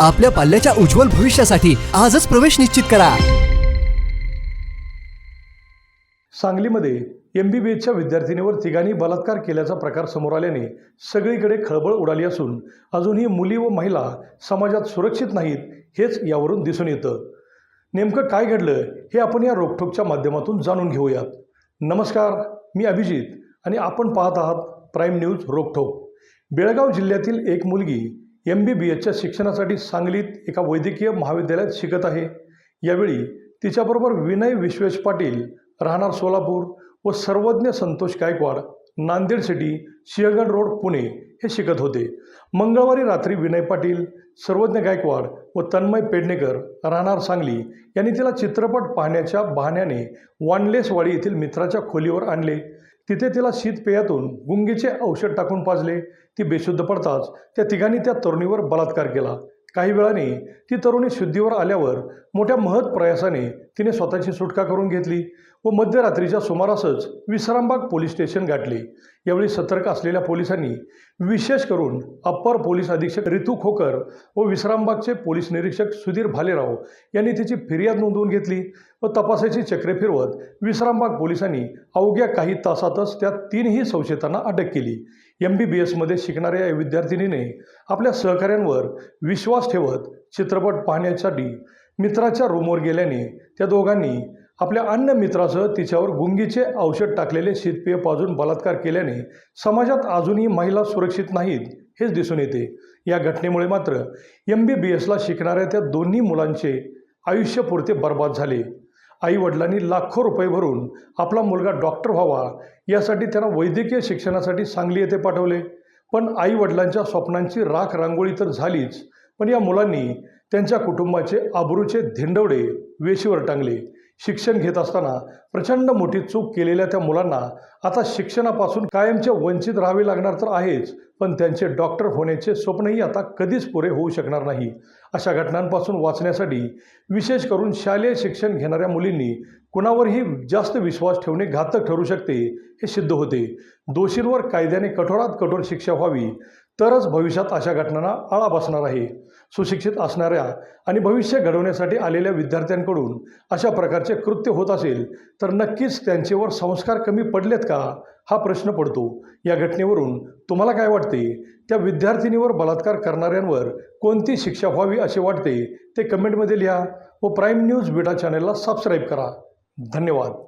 आपल्या पाल्याच्या उज्ज्वल भविष्यासाठी आजच प्रवेश निश्चित करा. सांगलीमध्ये एम बी बी एसच्या विद्यार्थिनीवर तिघांनी बलात्कार केल्याचा प्रकार समोर आल्याने सगळीकडे खळबळ उडाली असून अजूनही मुली व महिला समाजात सुरक्षित नाहीत हेच यावरून दिसून येतं. नेमकं काय घडलं हे आपण या रोखठोकच्या माध्यमातून जाणून घेऊयात. नमस्कार मी अभिजित आणि आपण पाहत आहात प्राईम न्यूज रोखठोक. बेळगाव जिल्ह्यातील एक मुलगी एम बी बी एसच्या शिक्षणासाठी सांगलीत एका वैद्यकीय महाविद्यालयात शिकत आहे. यावेळी तिच्याबरोबर विनय विश्वेश पाटील राहणार सोलापूर व सर्वज्ञ संतोष गायकवाड नांदेड सिटी सिंहगड रोड पुणे हे शिकत होते. मंगळवारी रात्री विनय पाटील सर्वज्ञ गायकवाड व तन्मय पेडणेकर राहणार सांगली यांनी तिला चित्रपट पाहण्याच्या बहाण्याने वानलेसवाडी येथील मित्राच्या खोलीवर आणले. तिथे तिला शीतपेयातून गुंगीचे औषध टाकून पाजले. ती बेशुद्ध पडताच त्या तिघांनी त्या तरुणीवर बलात्कार केला. काही वेळाने ती तरुणी शुद्धीवर आल्यावर मोठ्या महत् प्रयासाने तिने स्वतःची सुटका करून घेतली व मध्यरात्रीच्या सुमारासच विश्रामबाग पोलीस स्टेशन गाठले. यावेळी सतर्क असलेल्या पोलिसांनी विशेष करून अप्पर पोलीस अधीक्षक रितू खोकर व विश्रामबागचे पोलीस निरीक्षक सुधीर भालेराव यांनी तिची फिर्याद नोंदवून घेतली व तपासाची चक्रे फिरवत विश्रामबाग पोलिसांनी अवघ्या काही तासातच त्या तीनही संशयितांना अटक केली. एम बी बी एसमध्ये शिकणाऱ्या या विद्यार्थिनीने आपल्या सहकाऱ्यांवर विश्वास ठेवत चित्रपट पाहण्यासाठी मित्राच्या रूमवर गेल्याने त्या दोघांनी आपल्या अन्य मित्रासह तिच्यावर गुंगीचे औषध टाकलेले शीतपेय पाजून बलात्कार केल्याने समाजात अजूनही महिला सुरक्षित नाहीत हेच दिसून येते. या घटनेमुळे मात्र एम बी बी एसला शिकणाऱ्या त्या दोन्ही मुलांचे आयुष्य पुरते बर्बाद झाले. आईवडिलांनी लाखो रुपये भरून आपला मुलगा डॉक्टर व्हावा यासाठी त्यांना वैद्यकीय शिक्षणासाठी सांगली येथे पाठवले. पण आईवडिलांच्या स्वप्नांची राख रांगोळी तर झालीच पण या मुलांनी त्यांच्या कुटुंबाचे आबरूचे धिंडवडे वेशीवर टांगले. शिक्षण घेत असताना प्रचंड मोठी चूक केलेल्या त्या मुलांना आता शिक्षणापासून कायमचे वंचित राहावे लागणार तर आहेच पण त्यांचे डॉक्टर होण्याचे स्वप्नही आता कधीच पुरे होऊ शकणार नाही. अशा घटनांपासून वाचण्यासाठी विशेष करून शालेय शिक्षण घेणाऱ्या मुलींनी कुणावरही जास्त विश्वास ठेवणे घातक ठरू शकते हे सिद्ध होते. दोषींवर कायद्याने कठोरात कठोर शिक्षा व्हावी तरच भविष्यात अशा घटनांना आळा बसणार आहे. सुशिक्षित असणाऱ्या आणि भविष्य घडवण्यासाठी आलेल्या विद्यार्थ्यांकडून अशा प्रकारचे कृत्य होत असेल तर नक्कीच त्यांचेवर संस्कार कमी पडलेत का? हा प्रश्न पडतो. या घटनेवरून तुम्हाला काय वाटते? त्या विद्यार्थिनीवर बलात्कार करणाऱ्यांवर कोणती शिक्षा व्हावी असे वाटते? ते कमेंटमध्ये लिहा व प्राईम न्यूज बीटा चॅनलला सबस्क्राईब करा. धन्यवाद.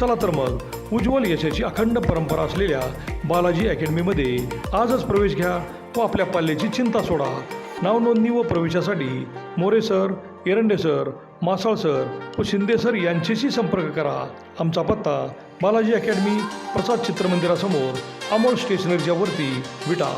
चला तर मग उज्ज्वल यशाची अखंड परंपरा असलेल्या बालाजी अकॅडमीमध्ये आजच प्रवेश घ्या व आपल्या पाल्याची चिंता सोडा. नावनोंदणी व प्रवेशासाठी More sir Erande sir Masal sir व शिंदे सर यांच्याशी संपर्क करा. आमचा पत्ता बालाजी अकॅडमी प्रसाद चित्रमंदिरासमोर अमोल स्टेशनरीच्या वरती विटा.